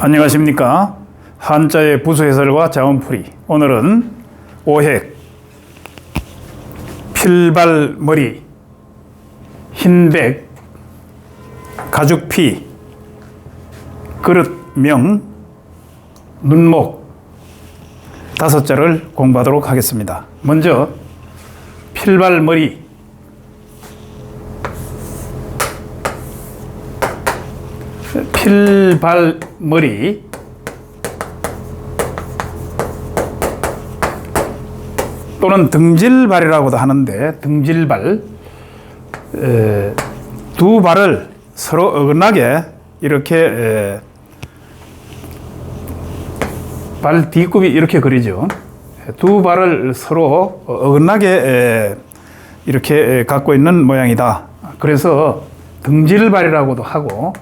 안녕하십니까. 한자의 부수 해설과 자원풀이. 오늘은 오획, 필발머리, 흰백, 가죽피, 그릇명, 눈목 다섯 자를 공부하도록 하겠습니다. 먼저 필발머리 필발머리 또는 등질발이라고도 하는데 등질발 에, 두 발을 서로 어긋나게 이렇게 에, 발 뒤꿈이 이렇게 그리죠. 두 발을 서로 어긋나게 에, 이렇게 에, 갖고 있는 모양이다. 그래서 등질발이라고도 하고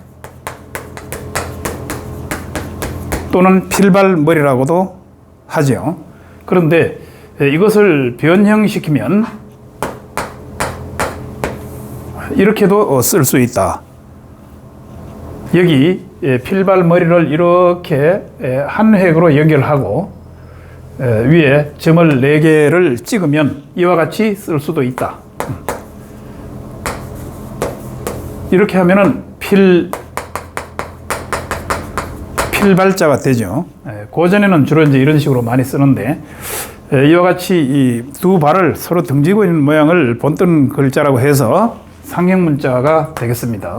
또는 필발머리라고도 하죠. 그런데 에, 이것을 변형시키면 이렇게도 쓸 수 있다. 여기 예, 필발머리를 이렇게 예, 한 획으로 연결하고 예, 위에 점을 4개를 찍으면 이와 같이 쓸 수도 있다. 이렇게 하면은 필 필발자가 되죠. 예, 고전에는 주로 이제 이런 식으로 많이 쓰는데 예, 이와 같이 이 두 발을 서로 등지고 있는 모양을 본뜬 글자라고 해서 상형 문자가 되겠습니다.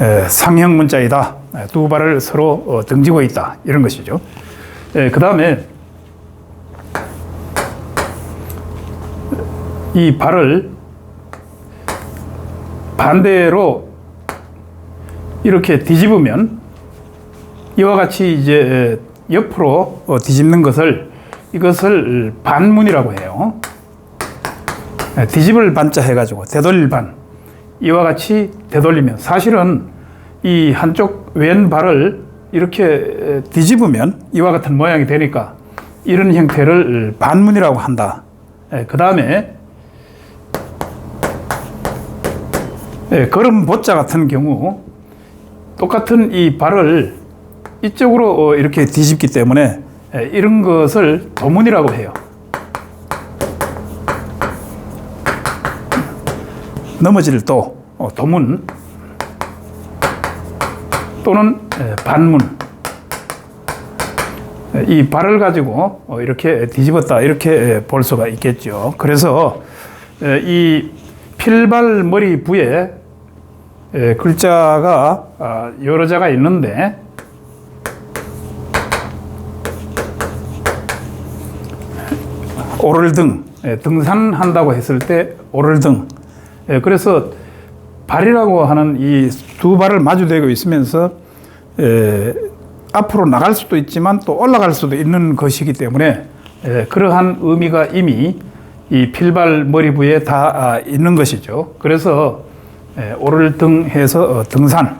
예, 상형 문자이다. 예, 두 발을 서로 어, 등지고 있다. 이런 것이죠. 그 다음에 이 발을 반대로 이렇게 뒤집으면 이와 같이 이제 옆으로 어, 뒤집는 것을 이것을 반문이라고 해요. 예, 뒤집을 반자 해가지고 되돌릴 반. 이와 같이 되돌리면 사실은 이 한쪽 왼발을 이렇게 뒤집으면 이와 같은 모양이 되니까 이런 형태를 반문이라고 한다. 그 다음에 걸음 보자 같은 경우 똑같은 이 발을 이쪽으로 어, 이렇게 뒤집기 때문에 이런 것을 도문이라고 해요. 넘어질 도, 어, 도문 또는 반문. 이 발을 가지고 어, 이렇게 뒤집었다 이렇게 볼 수가 있겠죠. 그래서 이 필발 머리 부에 글자가 아, 여러 자가 있는데 오를등 등산한다고 했을 때 오를등. 예, 그래서 발이라고 하는 이 두 발을 마주대고 있으면서 에, 앞으로 나갈 수도 있지만 또 올라갈 수도 있는 것이기 때문에 에, 그러한 의미가 이미 이 필발 머리부에 다 아, 있는 것이죠. 그래서 에, 오를 등해서 어, 등산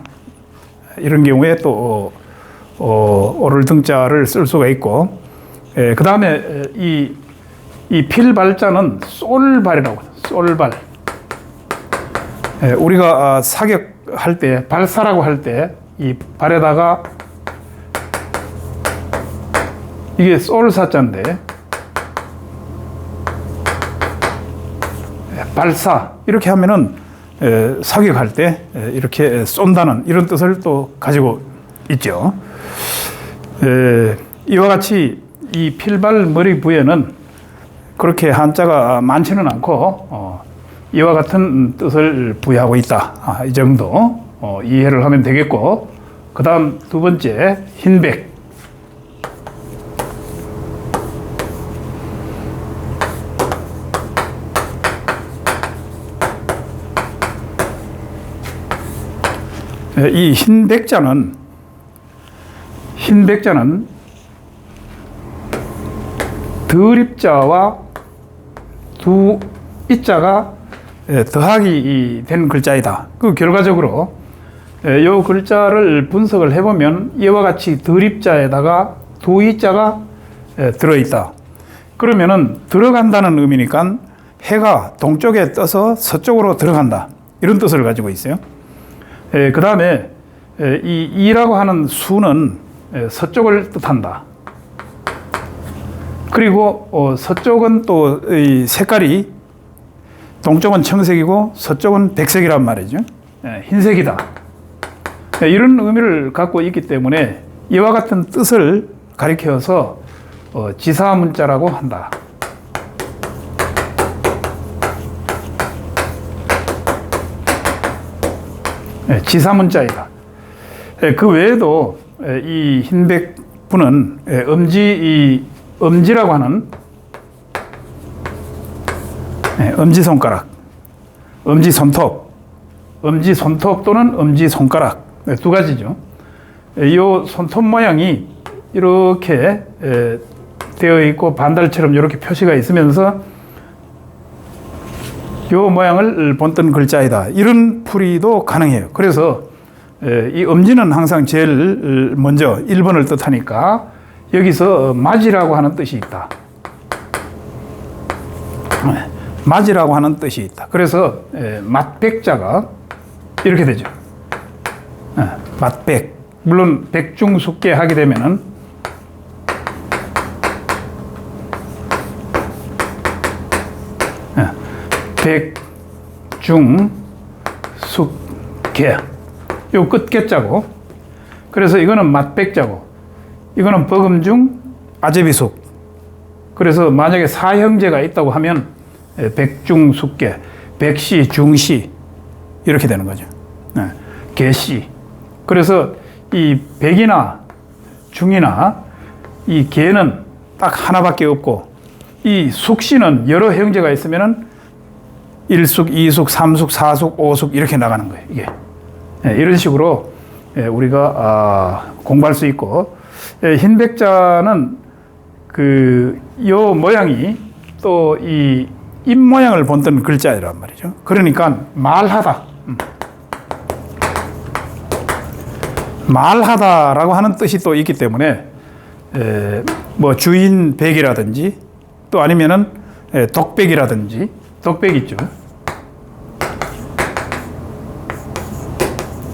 이런 경우에 또 어, 어, 오를 등자를 쓸 수가 있고 그 다음에 이, 이 필발자는 쏠발이라고 쏠발 예, 우리가 아, 사격할 때, 발사라고 할 때, 이 발에다가 이게 쏠사자인데, 발사, 이렇게 하면은 예, 사격할 때 이렇게 쏜다는 이런 뜻을 또 가지고 있죠. 이와 같이 이 필발 머리 부에는 그렇게 한자가 많지는 않고, 어, 이와 같은 뜻을 부여하고 있다. 아, 이 정도 어, 이해를 하면 되겠고, 그 다음 두 번째, 흰백. 예, 이 흰 백자는, 흰 백자는 드립자와 두 이자가 예, 더하기 된 글자이다. 그 결과적으로 이 예, 글자를 분석을 해보면 이와 같이 드립자에다가 두 이자가 예, 들어있다. 그러면은 들어간다는 의미니까 해가 동쪽에 떠서 서쪽으로 들어간다. 이런 뜻을 가지고 있어요. 그 다음에 이 2라고 하는 수는 에, 서쪽을 뜻한다. 그리고 어, 서쪽은 또이 색깔이 동쪽은 청색이고 서쪽은 백색이란 말이죠. 예, 흰색이다. 예, 이런 의미를 갖고 있기 때문에 이와 같은 뜻을 가리켜서 어, 지사 문자라고 한다. 지사 문자이다. 예, 그 외에도 예, 이 흰백분은 예, 엄지 이 엄지라고 하는 예, 엄지 손가락, 엄지 손톱, 엄지 손톱 또는 엄지 손가락 네, 두 가지죠. 이 손톱 모양이 이렇게 에, 되어 있고 반달처럼 이렇게 표시가 있으면서 이 모양을 본뜬 글자이다. 이런 풀이도 가능해요. 그래서 에, 이 엄지는 항상 제일 먼저 1번을 뜻하니까 여기서 맞이라고 하는 뜻이 있다. 네, 맞이라고 하는 뜻이 있다. 그래서 에, 맞백자가 이렇게 되죠. 예, 맛백. 물론 백중숙계 하게 되면은 예, 백중 숙계. 요 끝개자고. 그래서 이거는 맛백자고. 이거는 버금중 아제비숙. 그래서 만약에 사형제가 있다고 하면 예, 백중숙계, 백시, 중시 이렇게 되는 거죠. 예, 개시. 그래서 이 백이나 중이나 이 개는 딱 하나밖에 없고 이 숙시는 여러 형제가 있으면은 1숙, 2숙, 3숙, 4숙, 5숙 이렇게 나가는 거예요. 이게 예, 이런 식으로 예, 우리가 아, 공부할 수 있고 예, 흰 백자는 그 요 모양이 또 이 입 모양을 본뜬 글자이란 말이죠. 그러니까 말하다. 음. 말하다라고 하는 뜻이 또 있기 때문에 에, 뭐 주인 백이라든지 또 아니면은 에, 독백이라든지 독백 있죠.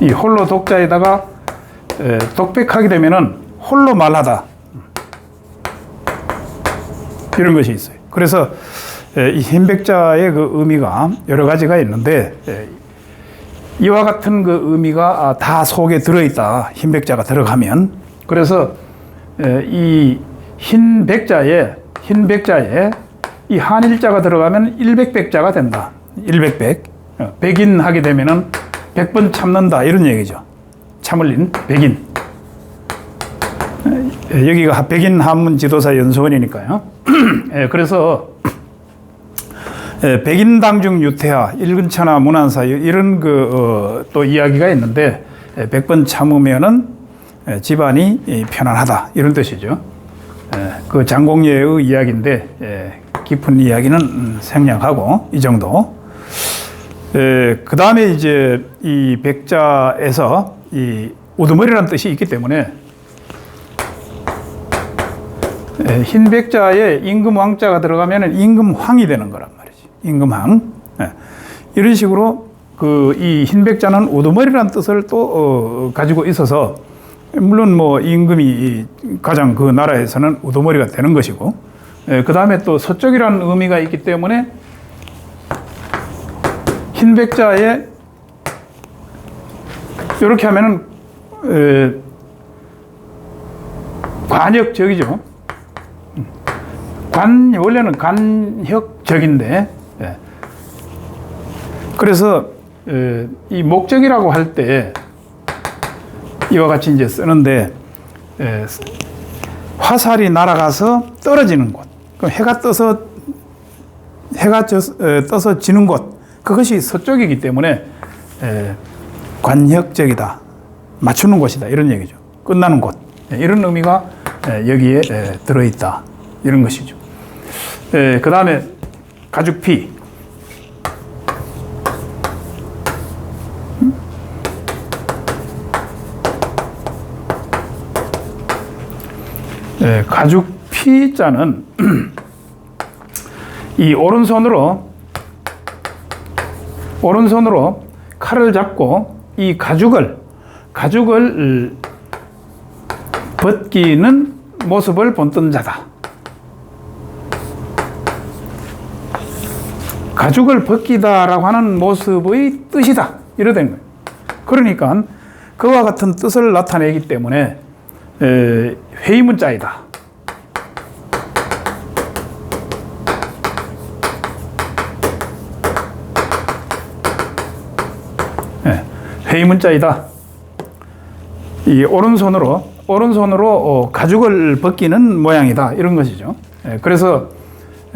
이 홀로 독자에다가 에, 독백하게 되면은 홀로 말하다 이런 것이 있어요. 그래서 에, 이 흰백자의 그 의미가 여러 가지가 있는데 에, 이와 같은 그 의미가 아, 다 속에 들어있다. 흰백자가 들어가면. 그래서 이 흰백자에, 흰백자에 이 한일자가 들어가면 일백백자가 된다. 일백백. 어, 백인 하게 되면은 백번 참는다. 이런 얘기죠. 참을린 백인. 여기가 백인 한문 지도사 연수원이니까요. 그래서 예, 백인 당중 유태하, 일근천하 문안사 이런 그또 어, 이야기가 있는데 예, 백번 참으면은 예, 집안이 편안하다 이런 뜻이죠. 그 장공예의 이야기인데 깊은 이야기는 음, 생략하고 이 정도. 그 다음에 이제 이 백자에서 이 우두머리라는 뜻이 있기 때문에 흰 백자에 임금 왕자가 들어가면 임금 황이 되는 거란 말이에요. 임금항. 예. 이런 식으로 그 이 흰 백자는 우두머리라는 뜻을 또 어, 가지고 있어서 물론 뭐 임금이 가장 그 나라에서는 우두머리가 되는 것이고 예, 그 다음에 또 서쪽이라는 의미가 있기 때문에 흰 백자에 이렇게 하면은 에, 관역적이죠. 관 원래는 관역적인데 예. 그래서 이 목적이라고 할 때 이와 같이 이제 쓰는데 화살이 날아가서 떨어지는 곳, 해가 떠서 해가 떠서 지는 곳, 그것이 서쪽이기 때문에 관역적이다, 맞추는 곳이다 이런 얘기죠. 끝나는 곳 예, 이런 의미가 여기에 들어있다 이런 것이죠. 그 다음에 가죽피. 네, 가죽 피자는 이 오른손으로 오른손으로 칼을 잡고 이 가죽을 가죽을 벗기는 모습을 본뜬 자다. 가죽을 벗기다라고 하는 모습의 뜻이다. 이러된 거예요. 그러니까 그와 같은 뜻을 나타내기 때문에 에, 회의 문자이다. 예, 회의 문자이다. 이 오른손으로 오른손으로 어, 가죽을 벗기는 모양이다 이런 것이죠. 예, 그래서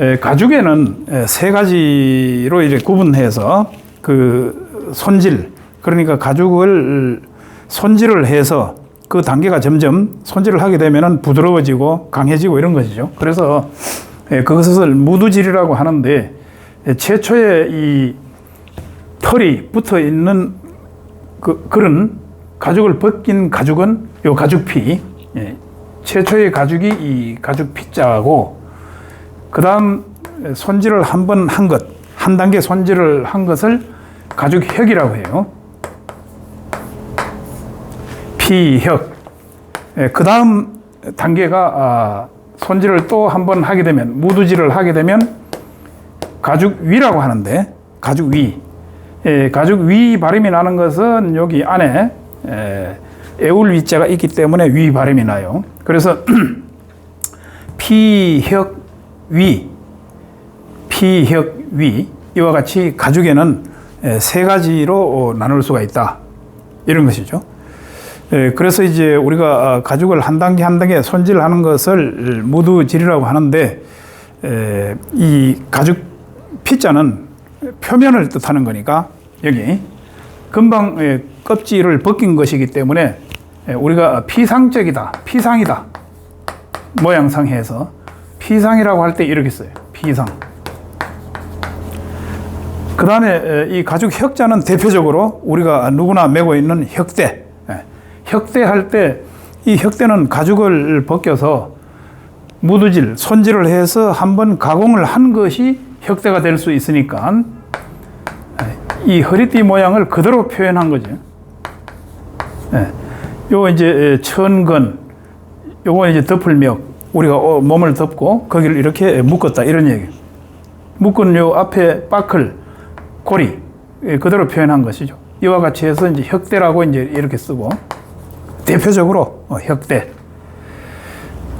에, 가죽에는 에, 세 가지로 이제 구분해서 그 손질 그러니까 가죽을 손질을 해서 그 단계가 점점 손질을 하게 되면은 부드러워지고 강해지고 이런 것이죠. 그래서 에, 그것을 무두질이라고 하는데 에, 최초에 이 털이 붙어 있는 그, 그런 가죽을 벗긴 가죽은 요 가죽피. 예. 최초의 가죽이 이 가죽 피자고, 그 다음 손질을 한 번 한 것, 한 단계 손질을 한 것을 가죽혁이라고 해요. 피혁. 예, 그 다음 단계가 아, 손질을 또 한 번 하게 되면, 무두질을 하게 되면 가죽위라고 하는데, 가죽위. 예, 가죽 위 발음이 나는 것은 여기 안에 에, 애울 위자가 있기 때문에 위 발음이 나요. 그래서 피혁 위, 피혁 위 이와 같이 가죽에는 에, 세 가지로 어, 나눌 수가 있다. 이런 것이죠. 에, 그래서 이제 우리가 아, 가죽을 한 단계 한 단계 손질하는 것을 무두질이라고 하는데 에, 이 가죽 피자는 표면을 뜻하는 거니까 여기 금방 예, 껍질을 벗긴 것이기 때문에 예, 우리가 피상적이다, 피상이다 모양상해서 피상이라고 할 때 이렇게 써요. 피상. 그 다음에 이 가죽 혁자는 대표적으로 우리가 누구나 메고 있는 혁대. 예, 혁대 할 때 이 혁대는 가죽을 벗겨서 무두질, 손질을 해서 한번 가공을 한 것이 혁대가 될 수 있으니까 이 허리띠 모양을 그대로 표현한 거죠. 예. 요 이제 천근, 요거 이제 덮을며 우리가 어, 몸을 덮고 거기를 이렇게 묶었다 이런 얘기. 묶은 요 앞에 빠클, 고리 예, 그대로 표현한 것이죠. 이와 같이 해서 이제 혁대라고 이제 이렇게 쓰고 대표적으로 어, 혁대.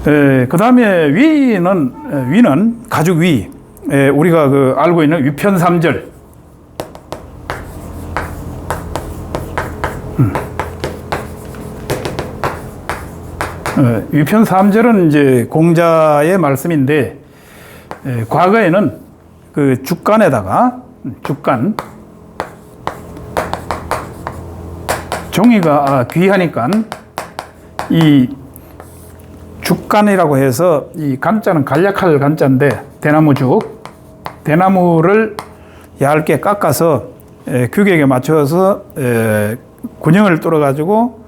그 다음에 위는 위는 가죽 위. 에, 우리가 그 알고 있는 위편삼절. 음. 어, 위편삼절은 이제 공자의 말씀인데 에, 과거에는 그 죽간에다가 죽간 종이가 아, 귀하니까 이 죽간이라고 해서 이 간자는 간략할 간자인데 대나무 죽 대나무를 얇게 깎아서 에, 규격에 맞춰서 에, 군형을 뚫어 가지고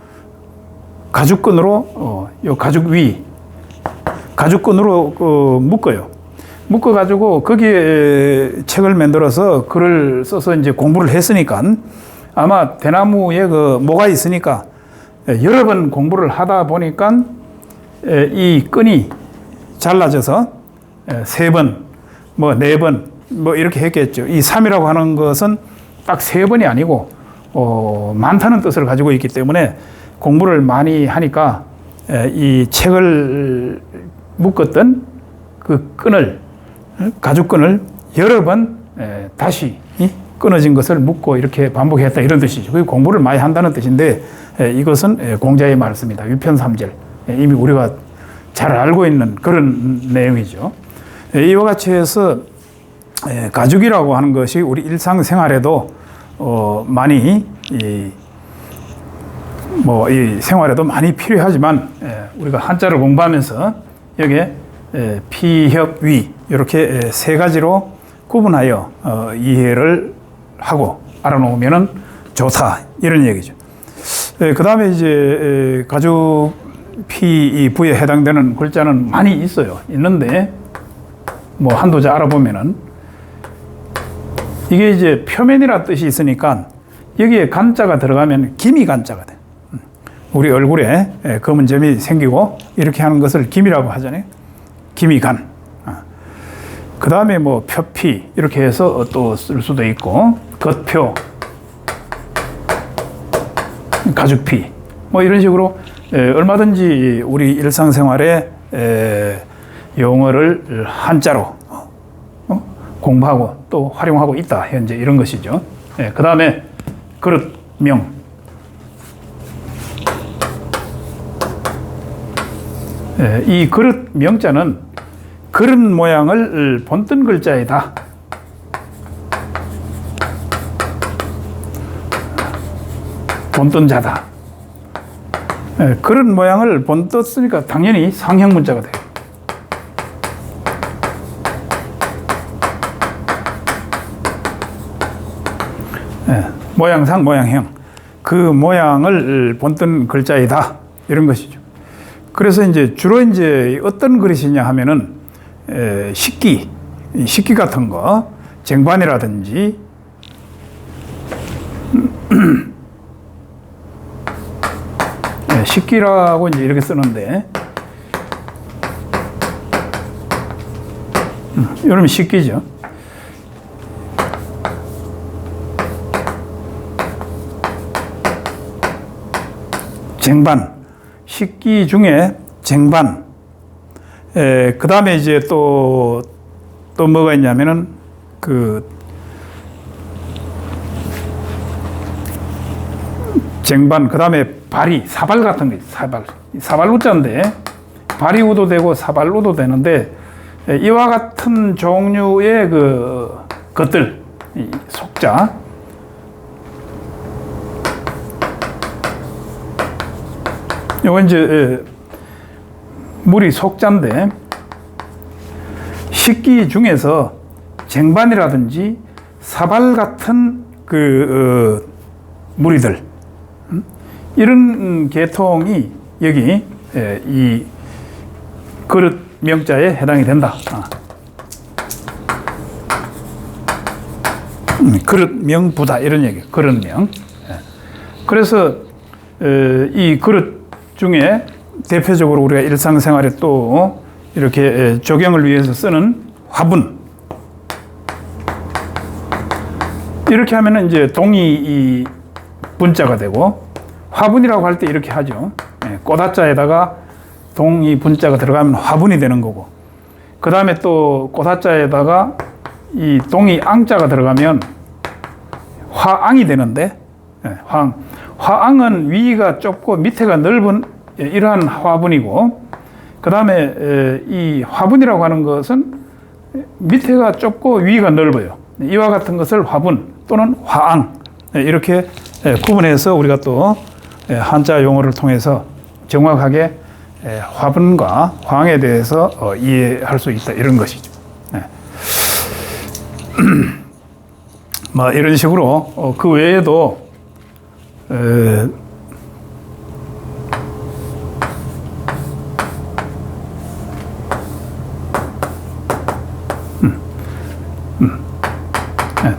가죽끈으로 어, 요 가죽 위 가죽끈으로 그, 묶어요. 묶어 가지고 거기에 책을 만들어서 글을 써서 이제 공부를 했으니까 아마 대나무에 그 뭐가 있으니까 여러 번 공부를 하다 보니까 이 끈이 잘라져서 세 번, 뭐 네 번, 뭐 이렇게 했겠죠. 이 3이라고 하는 것은 딱 세 번이 아니고 어, 많다는 뜻을 가지고 있기 때문에 공부를 많이 하니까 이 책을 묶었던 그 끈을 가죽끈을 여러 번 다시 끊어진 것을 묶고 이렇게 반복했다 이런 뜻이죠. 그 공부를 많이 한다는 뜻인데 이것은 공자의 말씀이다. 위편삼절 이미 우리가 잘 알고 있는 그런 내용이죠. 이와 같이 해서 가죽이라고 하는 것이 우리 일상생활에도 어 많이 이뭐 이 생활에도 많이 필요하지만 우리가 한자를 공부하면서 여기에 피협위 이렇게 세 가지로 구분하여 어, 이해를 하고 알아놓으면 좋다 이런 얘기죠. 그 다음에 이제 가죽 피 부에 해당되는 글자는 많이 있어요. 있는데 뭐 한두 자 알아보면은 이게 이제 표면이라 뜻이 있으니까 여기에 간자가 들어가면 김이 간자가 돼. 음. 우리 얼굴에 예, 검은 점이 생기고 이렇게 하는 것을 김이라고 하잖아요. 김이 간. 그 다음에 뭐 표피 이렇게 해서 또 쓸 수도 있고 겉표, 가죽피 뭐 이런 식으로 에, 얼마든지 우리 일상생활에 에, 용어를 한자로 어? 공부하고 또 활용하고 있다 현재 이런 것이죠. 그 다음에 그릇명 예, 이 그릇 명자는 그릇 모양을 본뜬 글자에다 본뜬 자다. 예, 그릇 모양을 본떴으니까 당연히 상형 문자가 돼요. 예, 모양상 모양형 그 모양을 본뜬 글자이다 이런 것이죠. 그래서 이제 주로 이제 어떤 그릇이냐 하면은 에, 식기, 이 식기 같은 거, 쟁반이라든지 예, 식기라고 이제 이렇게 쓰는데 음, 이러면 식기죠. 쟁반, 식기 중에 쟁반. 그 다음에 이제 또, 또 뭐가 있냐면은 그 쟁반, 그 다음에 발이, 사발 같은 거 있어요. 사발. 사발 우자인데 발이 우도 되고 사발 우도 되는데 에, 이와 같은 종류의 그 것들, 이 속자, 요건 이제 에, 물이 속자인데 식기 중에서 쟁반이라든지 사발 같은 그 어, 무리들 음? 이런 계통이 여기 에, 이 그릇 명자에 해당이 된다. 아. 음, 그릇 명부다 이런 얘기. 그릇 명. 예. 그래서 에, 이 그릇 중에 대표적으로 우리가 일상생활에 또 이렇게 조경을 위해서 쓰는 화분. 이렇게 하면은 이제 동이 이 분자가 되고 화분이라고 할 때 이렇게 하죠. 예, 꽃화자에다가 동이 분자가 들어가면 화분이 되는 거고. 그 다음에 또 꽃화자에다가 이 동이 앙자가 들어가면 화앙이 되는데 예, 화앙. 화앙은 위가 좁고 밑에가 넓은 예, 이러한 화분이고 그 다음에 이 화분이라고 하는 것은 밑에가 좁고 위가 넓어요. 이와 같은 것을 화분 또는 화앙 예, 이렇게 예, 구분해서 우리가 또 한자 용어를 통해서 정확하게 화분과 화앙에 대해서 어, 이해할 수 있다 이런 것이죠. 뭐 이런 식으로 어, 그 외에도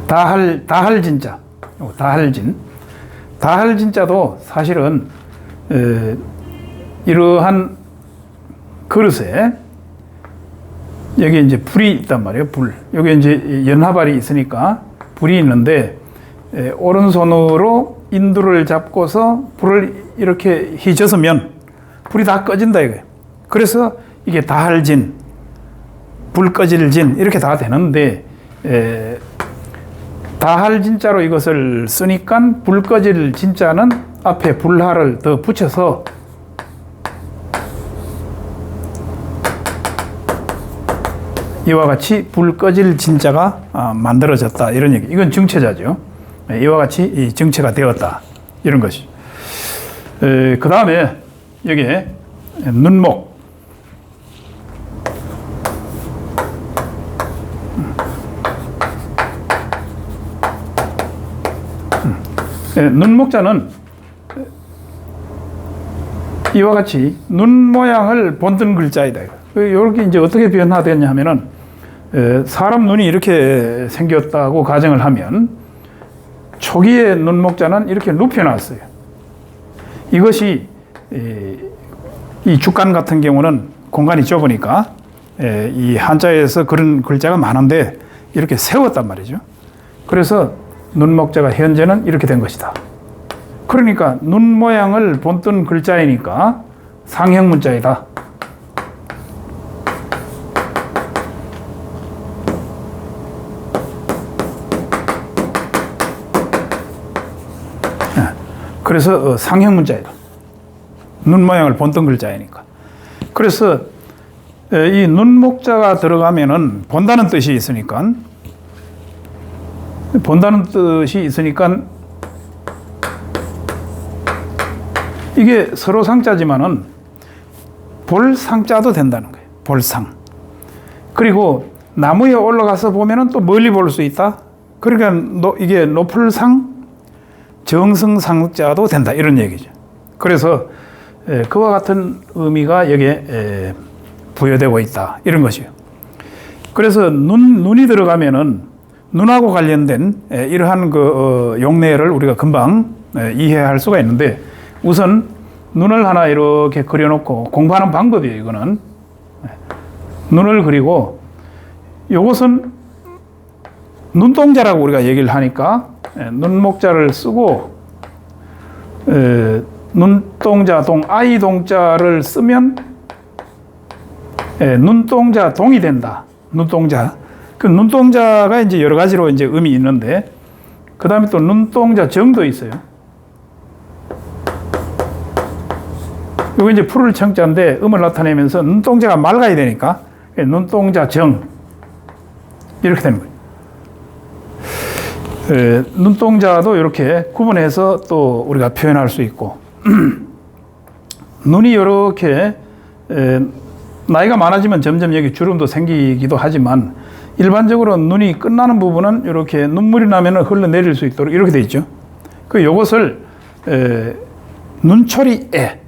다할 다할 진자, 다할 진, 다할 진자도 사실은 에, 이러한 그릇에 여기 이제 불이 있단 말이에요. 불. 여기 이제 연화발이 있으니까 불이 있는데 에, 오른손으로 인두를 잡고서 불을 이렇게 휘저으면 불이 다 꺼진다 이거예요. 그래서 이게 다할진, 불 꺼질 진 이렇게 다 되는데 에, 다할 진자로 이것을 쓰니까 불 꺼질 진자는 앞에 불하를 더 붙여서 이와 같이 불 꺼질 진자가 아, 만들어졌다 이런 얘기. 이건 정체자죠. 네, 이와 같이 정체가 되었다 이런 것이. 그 다음에 여기에 눈목 예, 눈목자는 이와 같이 눈 모양을 본뜬 글자이다. 이렇게 그 이제 어떻게 변화되냐 하면은 에, 사람 눈이 이렇게 생겼다고 가정을 하면 초기의 눈목자는 이렇게 눕혀놨어요. 이것이 에, 이 주간 같은 경우는 공간이 좁으니까 에, 이 한자에서 그런 글자가 많은데 이렇게 세웠단 말이죠. 그래서 눈목자가 현재는 이렇게 된 것이다. 그러니까 눈 모양을 본뜬 글자이니까 상형 문자이다. 예, 그래서 어, 상형 문자이다. 눈 모양을 본뜬 글자이니까. 그래서 이 눈목자가 들어가면은 본다는 뜻이 있으니까 본다는 뜻이 있으니까 이게 서로 상자지만은 볼 상자도 된다는 거예요. 볼상. 그리고 나무에 올라가서 보면은 또 멀리 볼 수 있다. 그러니까 노, 이게 노플상 정승상자도 된다 이런 얘기죠. 그래서 에, 그와 같은 의미가 여기에 에, 부여되고 있다 이런 것이요. 그래서 눈 눈이 들어가면은 눈하고 관련된 에, 이러한 그 어, 용례를 우리가 금방 에, 이해할 수가 있는데 우선 눈을 하나 이렇게 그려놓고 공부하는 방법이에요. 이거는 에, 눈을 그리고 이것은 눈동자라고 우리가 얘기를 하니까 에, 눈목자를 쓰고 에, 눈동자 동 아이 동자를 쓰면 에, 눈동자 동이 된다. 눈동자. 그 눈동자가 이제 여러 가지로 이제 의미 있는데 그 다음에 또 눈동자 정도 있어요. 이거 이제 풀을 청자인데 음을 나타내면서 눈동자가 맑아야 되니까 눈동자 정 이렇게 되는 거예요. 에, 눈동자도 이렇게 구분해서 또 우리가 표현할 수 있고 눈이 이렇게 에, 나이가 많아지면 점점 여기 주름도 생기기도 하지만 일반적으로 눈이 끝나는 부분은 이렇게 눈물이 나면 흘러내릴 수 있도록 이렇게 돼 있죠. 그 요것을 에, 눈초리에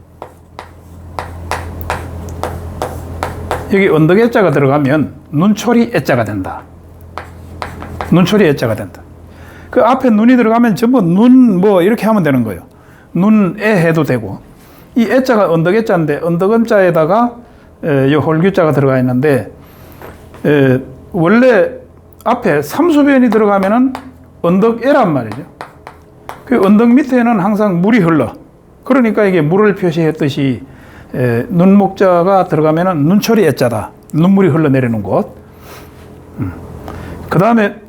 여기 언덕 자가 들어가면 눈초리 애자가 된다. 눈초리 애자가 된다. 그 앞에 눈이 들어가면 전부 눈 뭐 이렇게 하면 되는 거예요. 눈에 해도 되고 이 애자가 언덕 애자인데 언덕 은자에다가 이 홀규자가 들어가 있는데 에, 원래 앞에 삼수변이 들어가면은 언덕에란 말이죠. 그 언덕 밑에는 항상 물이 흘러. 그러니까 이게 물을 표시했듯이 에, 눈목자가 들어가면은 눈초리 애자다. 눈물이 흘러내리는 곳. 음. 그 다음에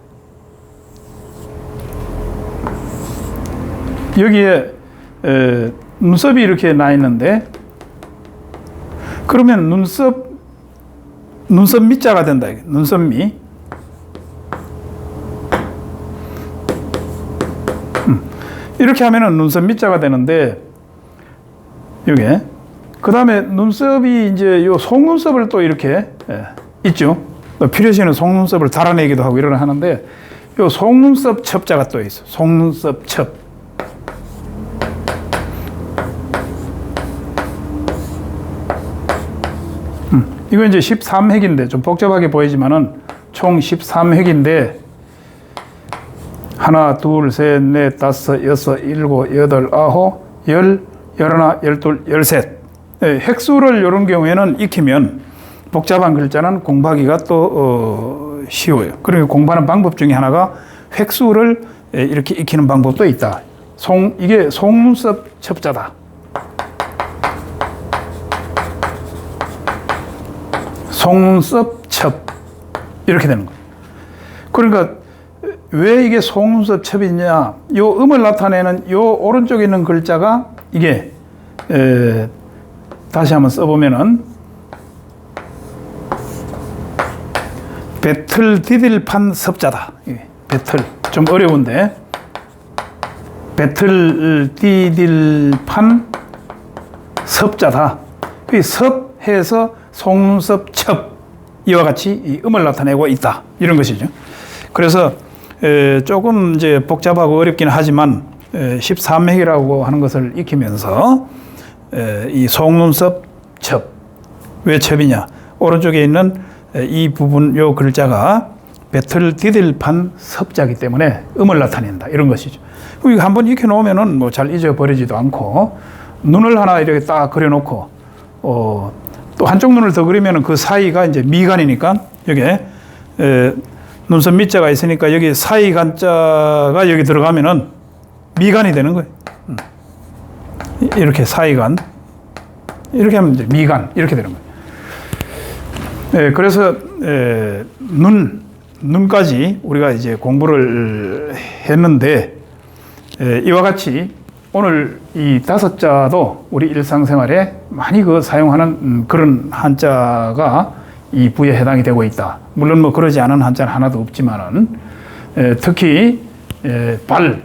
여기에 에, 눈썹이 이렇게 나 있는데 그러면 눈썹 눈썹 밑자가 된다. 눈썹 밑. 음. 이렇게 하면은 눈썹 밑자가 되는데 이게 그 다음에 눈썹이 이제 요 속눈썹을 또 이렇게 예, 있죠. 또 필요시는 속눈썹을 달아내기도 하고 이러는 하는데 요 속눈썹 첩자가 또 있어. 속눈썹 첩. 이거 이제 13획인데 좀 복잡하게 보이지만은 총 13획인데 하나, 둘, 셋, 넷, 다섯, 여섯, 일곱, 여덟, 아홉, 열, 열하나, 열둘, 열셋. 예, 획수를 이런 경우에는 익히면 복잡한 글자는 공부하기가 또 어, 쉬워요. 그리고 공부하는 방법 중에 하나가 획수를 예, 이렇게 익히는 방법도 있다. 송 이게 속눈썹 첩자다. 속눈썹 첩 이렇게 되는 거예요. 그러니까 왜 이게 속눈썹 첩이 냐? 요 음을 나타내는 요 오른쪽에 있는 글자가 이게 에, 다시 한번 써보면은 배틀 디딜판 섭자다. 배틀 좀 어려운데 배틀 디딜판 섭자다. 이 섭해서 속눈썹 첩 이와 같이 이 음을 나타내고 있다 이런 것이죠. 그래서 에, 조금 이제 복잡하고 어렵긴 하지만 에, 13핵이라고 하는 것을 익히면서 에, 이 속눈썹 첩. 왜 첩이냐? 오른쪽에 있는 에, 이 부분 요 글자가 배틀 디딜판 섭자기 때문에 음을 나타낸다 이런 것이죠. 이거 한번 익혀 놓으면은 뭐 잘 잊어버리지도 않고 눈을 하나 이렇게 딱 그려 놓고 어, 또 한쪽 눈을 더 그리면은 그 사이가 이제 미간이니까 여기에 에, 눈썹 밑자가 있으니까 여기 사이 간자가 여기 들어가면은 미간이 되는 거예요. 음. 이- 이렇게 사이간 이렇게 하면 이제 미간 이렇게 되는 거예요. 예, 그래서 에, 눈 눈까지 우리가 이제 공부를 했는데 에, 이와 같이 오늘 이 다섯 자도 우리 일상생활에 많이 그 사용하는 음, 그런 한자가 이 부에 해당이 되고 있다. 물론 뭐 그러지 않은 한자는 하나도 없지만은 에, 특히 에, 발,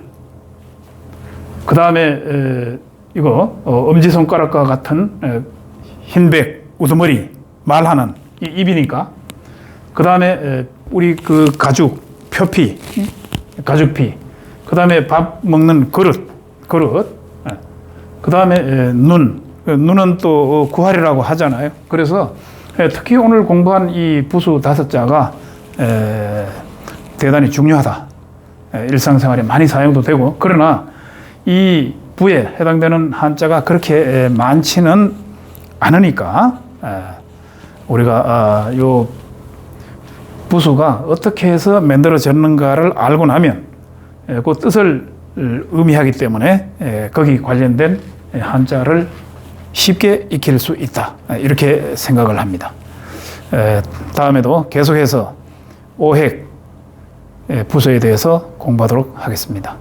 그 다음에 이거 어, 엄지 손가락과 같은 에, 흰백, 우두머리, 말하는 이 입이니까. 그 다음에 우리 그 가죽, 표피, 가죽피, 그 다음에 밥 먹는 그릇, 그릇, 그 다음에 눈, 그 눈은 또 구할이라고 하잖아요. 그래서 에, 특히 오늘 공부한 이 부수 다섯 자가 에, 대단히 중요하다. 에, 일상생활에 많이 사용도 되고 그러나 이 부에 해당되는 한자가 그렇게 에, 많지는 않으니까 에, 우리가 아, 요 부수가 어떻게 해서 만들어졌는가를 알고 나면 에, 그 뜻을 의미하기 때문에 에, 거기 관련된 한자를 쉽게 익힐 수 있다 에, 이렇게 생각을 합니다. 에, 다음에도 계속해서 오획 에, 부수에 대해서 공부하도록 하겠습니다.